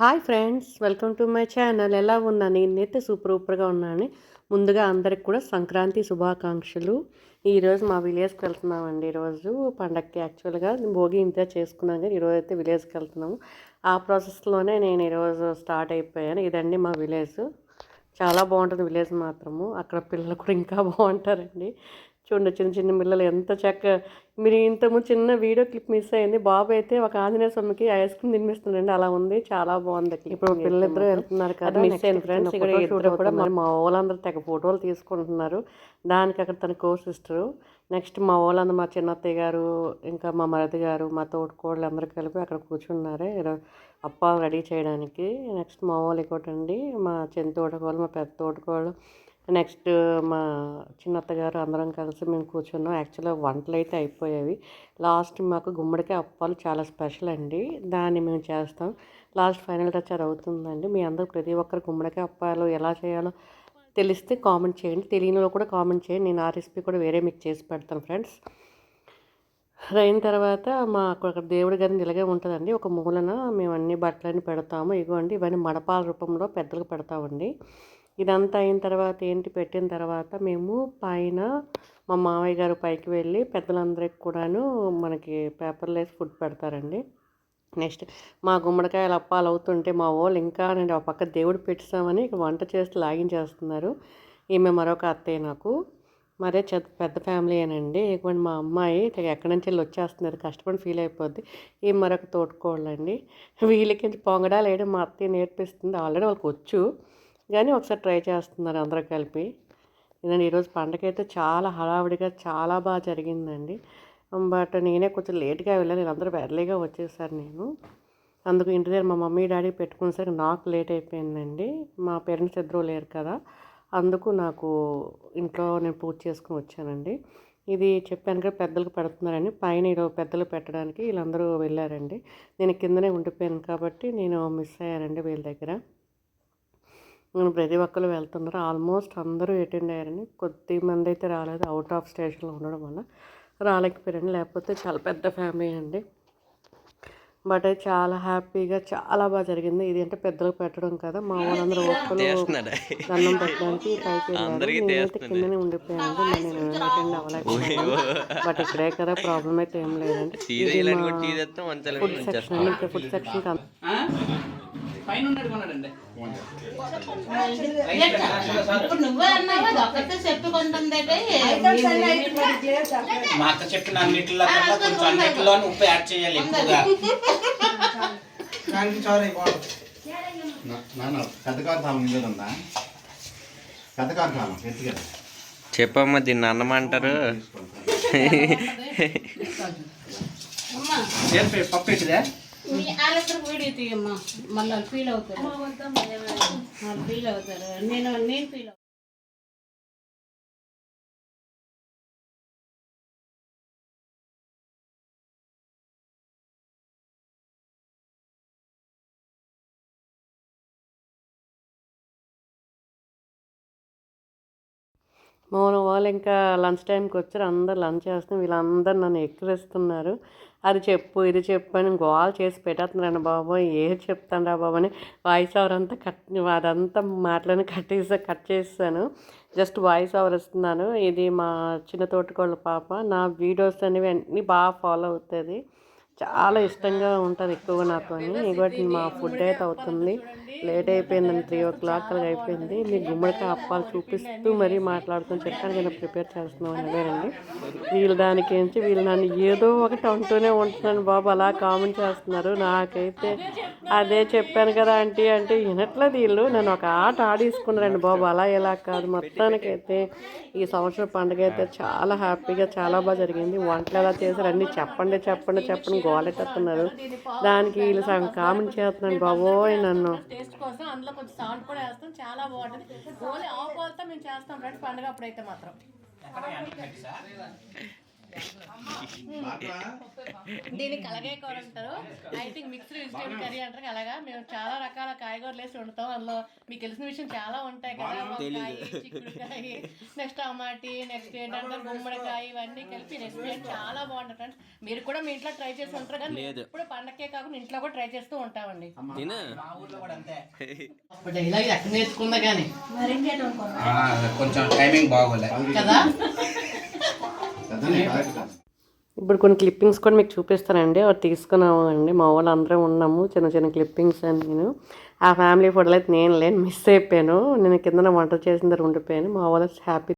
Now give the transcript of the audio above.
Hi friends welcome to my channel. ఎలా ఉన్నా? నేనైతే సూపర్ సూపర్గా ఉన్నాను. ముందుగా అందరికి కూడా సంక్రాంతి శుభాకాంక్షలు. ఈరోజు మా విలేజ్కి వెళ్తున్నామండి. ఈరోజు పండగకి యాక్చువల్గా భోగి ఇంత చేసుకున్నాం కానీ ఈరోజు అయితే విలేజ్కి వెళ్తున్నాము. ఆ ప్రాసెస్లోనే నేను ఈరోజు స్టార్ట్ అయిపోయాను. ఇదండి మా విలేజ్. చాలా బాగుంటుంది విలేజ్ మాత్రము. అక్కడ పిల్లలు కూడా ఇంకా బాగుంటారండి. చూడండి చిన్న చిన్న పిల్లలు ఎంత చక్క మీరు ఇంతకుముందు చిన్న వీడియో క్లిప్ మిస్ అయింది. బాబు అయితే ఒక ఆంజనేయ స్వామికి ఐస్ క్రీమ్ తినిపిస్తుండండి అలా ఉంది. చాలా బాగుంది ఇప్పుడు పిల్లలిద్దరూ వెళ్తున్నారు కదా మిస్ అయిన ఫ్రెండ్స్ ఇక్కడ కూడా మరి మా వాళ్ళందరూ తెగ ఫోటోలు తీసుకుంటున్నారు. దానికి అక్కడ తన కో సిస్టరు. నెక్స్ట్ మా వాళ్ళందరూ మా చిన్నత్తయ్య గారు ఇంకా మా మరది గారు మా తోటికోళ్ళు అందరూ కలిపి అక్కడ కూర్చున్నారు. అప్పాలు రెడీ చేయడానికి. నెక్స్ట్ మా వాళ్ళు ఇంకోటండి. మా చిన్న తోటకోళ్ళు మా పెద్ద తోటకోళ్ళు నెక్స్ట్ మా చిన్నత్తగారు అందరం కలిసి మేము కూర్చున్నాం. యాక్చువల్గా వంటలు అయితే అయిపోయేవి. లాస్ట్ మాకు గుమ్మడికాయ అప్పాలు చాలా స్పెషల్ అండి. దాన్ని మేము చేస్తాం. లాస్ట్ ఫైనల్ టచ్ అవుతుందండి. మీ అందరూ ప్రతి ఒక్కరు గుమ్మడికాయ అప్పాలు ఎలా చేయాలో తెలిస్తే కామెంట్ చేయండి. తెలియనిలో కూడా కామెంట్ చేయండి. నేను ఆ రెసిపీ కూడా వేరే మీకు చేసి పెడతాను ఫ్రెండ్స్. అయిన తర్వాత మా అక్కడ దేవుడి గారిని ఇలాగే ఉంటుందండి. ఒక మూలన మేము అన్ని బట్టలన్నీ పెడతాము. ఇగోండి ఇవన్నీ మడపాల రూపంలో పెద్దలకు పెడతామండి. ఇదంతా అయిన తర్వాత ఏంటి పెట్టిన తర్వాత మేము పైన మా మామయ్య గారు పైకి వెళ్ళి పెద్దలందరికి కూడాను మనకి పేపర్లు వేసి ఫుడ్ పెడతారండి. నెక్స్ట్ మా గుమ్మడికాయలు అప్పాలు అవుతుంటే మా వాళ్ళు ఇంకా నేను ఆ పక్క దేవుడు పెట్టామని వంట చేసి లాగించేస్తున్నారు ఈమె మరొక అత్తయ్య నాకు. మరే పెద్ద ఫ్యామిలీ అనండి ఇటువంటి మా అమ్మాయి ఎక్కడి నుంచి వెళ్ళి వచ్చేస్తున్నారు. కష్టపడి ఫీల్ అయిపోద్ది. ఈ మరొక తోడుకోవాలండి వీళ్ళకి పొంగడాలు వేయడం మా అత్తయ్య నేర్పిస్తుంది. ఆల్రెడీ వాళ్ళకి వచ్చు. కానీ ఒకసారి ట్రై చేస్తున్నారు అందరూ కలిపి. ఇదండి ఈరోజు పండగ అయితే చాలా హడావిడిగా చాలా బాగా జరిగిందండి. బట్ నేనే కొంచెం లేట్గా వెళ్ళాను. నేను అందరూ ఎర్లీగా వచ్చేసారు నేను. అందుకు ఇంటి దగ్గర మా మమ్మీ డాడీ పెట్టుకునేసరికి నాకు లేట్ అయిపోయిందండి. మా పేరెంట్స్ ఇద్దరు లేరు కదా. అందుకు నాకు ఇంట్లో నేను పూజ చేసుకుని వచ్చానండి. ఇది చెప్పాను కదా పెద్దలకు పెడుతున్నారని. పైన ఈరోజు పెద్దలు పెట్టడానికి వీళ్ళందరూ వెళ్ళారండి. నేను కిందనే ఉండిపోయాను కాబట్టి నేను మిస్ అయ్యానండి వీళ్ళ దగ్గర. ప్రతి ఒక్కరు వెళ్తున్నారు. ఆల్మోస్ట్ అందరూ అటెండ్ అయ్యారని. కొద్ది మంది అయితే రాలేదు. అవుట్ ఆఫ్ స్టేషన్లో ఉండడం వల్ల రాలేకపోయారండి. లేకపోతే చాలా పెద్ద ఫ్యామిలీ అండి. బట్ అయితే చాలా హ్యాపీగా చాలా బాగా జరిగింది. ఇది అంటే పెద్దలకు పెట్టడం కదా. మా వాళ్ళందరూ ఒక్కరు దండం పెట్టడానికి పైకి నేనైతే కిందనే ఉండిపోయాను. నేను అటెండ్ అవ్వలేకపోయాను. బట్ ఇక్కడే కదా ప్రాబ్లం అయితే ఏం లేదండి. ఫుడ్ సెక్షన్ ఇక్కడ ఫుడ్ సెక్షన్ ఇప్పుడు నువ్వే అన్నావు అది ఒక్కటే చెప్పుకుంటుందంటే మా అక్క చెప్పిన అన్నిటిలో కన్నా కొంచెం అన్నిటిలో ఉప్పు యాడ్ చేయాలి ఎక్కువగా. నాన్న ఉందా? ఎత్తుగా. చెప్పమ్మా దీన్ని అన్నమంటారు. పప్పు వాళ్ళిద్దరు వీడియో తీయమ్మా. మళ్ళీ ఫీల్ అవుతారు. వాళ్ళు ఫీల్ అవుతారు. నేను నేను ఫీల్ వాళ్ళు ఇంకా లంచ్ టైంకి వచ్చారు. అందరు లంచ్ చేస్తున్నాం. వీళ్ళందరూ నన్ను ఎక్కిరిస్తున్నారు. అది చెప్పు ఇది చెప్పు అని గోల్ చేసి పెట్టేస్తున్నాను బాబు. ఏది చెప్తాను రా బాబు అని వాయిస్ ఓవర్ అంతా కట్ అదంతా మాటలను కట్ కట్ చేసాను జస్ట్ వాయిస్ ఓవర్ ఇస్తున్నాను. ఇది మా చిన్న తోటకోళ్ళ పాప. నా వీడియోస్ అనేవి అన్నీ బాగా ఫాలో అవుతుంది. చాలా ఇష్టంగా ఉంటుంది ఎక్కువగా నాతో ఇవ్వటి మా ఫుడ్ అయితే అవుతుంది. లేట్ అయిపోయిందని త్రీ ఓ క్లాక్ అలా అయిపోయింది. మీ గుమ్మడికాయ అప్పాలు చూపిస్తూ మరీ మాట్లాడుతూ చెప్పాను నేను ప్రిపేర్ చేస్తున్నాం అదేనండి వీళ్ళు దానికి ఏంచి వీళ్ళు నన్ను ఏదో ఒకటి అంటూనే ఉంటున్నాను బాబు. అలా కామెంట్ చేస్తున్నారు. నాకైతే అదే చెప్పాను కదా ఆంటీ అంటే వినట్లేదు వీళ్ళు. నన్ను ఒక ఆట ఆడేసుకున్నారండి బాబు. అలా ఎలా కాదు. మొత్తానికైతే ఈ సంవత్సరం పండుగ అయితే చాలా హ్యాపీగా చాలా బాగా జరిగింది. వంటలు ఎలా చేశారు అన్నీ చెప్పండి చెప్పండి చెప్పండి. గోలెట్టుతున్నారు దానికి వీళ్ళు సగం కామెంట్ చేస్తున్నాను బాబోయ్ నన్ను. టేస్ట్ కోసం అందులో కొంచెం సాల్ట్ కూడా వేస్తాం. చాలా బాగుంటుంది. ఓన్లీ మేము చేస్తాం ఫ్రెండ్స్. పండుగ అప్పుడైతే మాత్రం. దీన్ని కలగే కూర అంటారు I think mixed vegetable curry అంటారు. అలాగా? మేము చాలా రకాల కాయగూరలు వేసి వండుతాం. అందులో మీకు తెలిసిన విషయం చాలా ఉంటాయి కదా. వంకాయ చిక్కుడుకాయ నెక్స్ట్ టమాటీ నెక్స్ట్ ఏంటంటే గుమ్మడికాయ ఇవన్నీ కలిపి రెసిపీ చాలా బాగుంటుంది ఫ్రెండ్స్ మీరు కూడా మీ ఇంట్లో ట్రై చేసి ఉంటారు కానీ. ఇప్పుడు పండక్కే కాకుండా ఇంట్లో కూడా ట్రై చేస్తూ ఉంటామండి. డైలాగ్ ఎక్కడ నేర్చుకుందా కానీ? కొంచెం టైమింగ్ బాగోలే. కదా పెద్దనే కరెక్ట్ కాదు? ఇప్పుడు కొన్ని క్లిప్పింగ్స్ కూడా మీకు చూపిస్తానండి. అవి తీసుకున్నాము అండి మా వాళ్ళు అందరం ఉన్నాము. చిన్న చిన్న క్లిప్పింగ్స్ అని నేను. ఆ ఫ్యామిలీ ఫోటోలు అయితే నేను లేను. మిస్ అయిపోయాను. నేను కింద వంట చేసిన దగ్గర ఉండిపోయాను. మా వాళ్ళు హ్యాపీ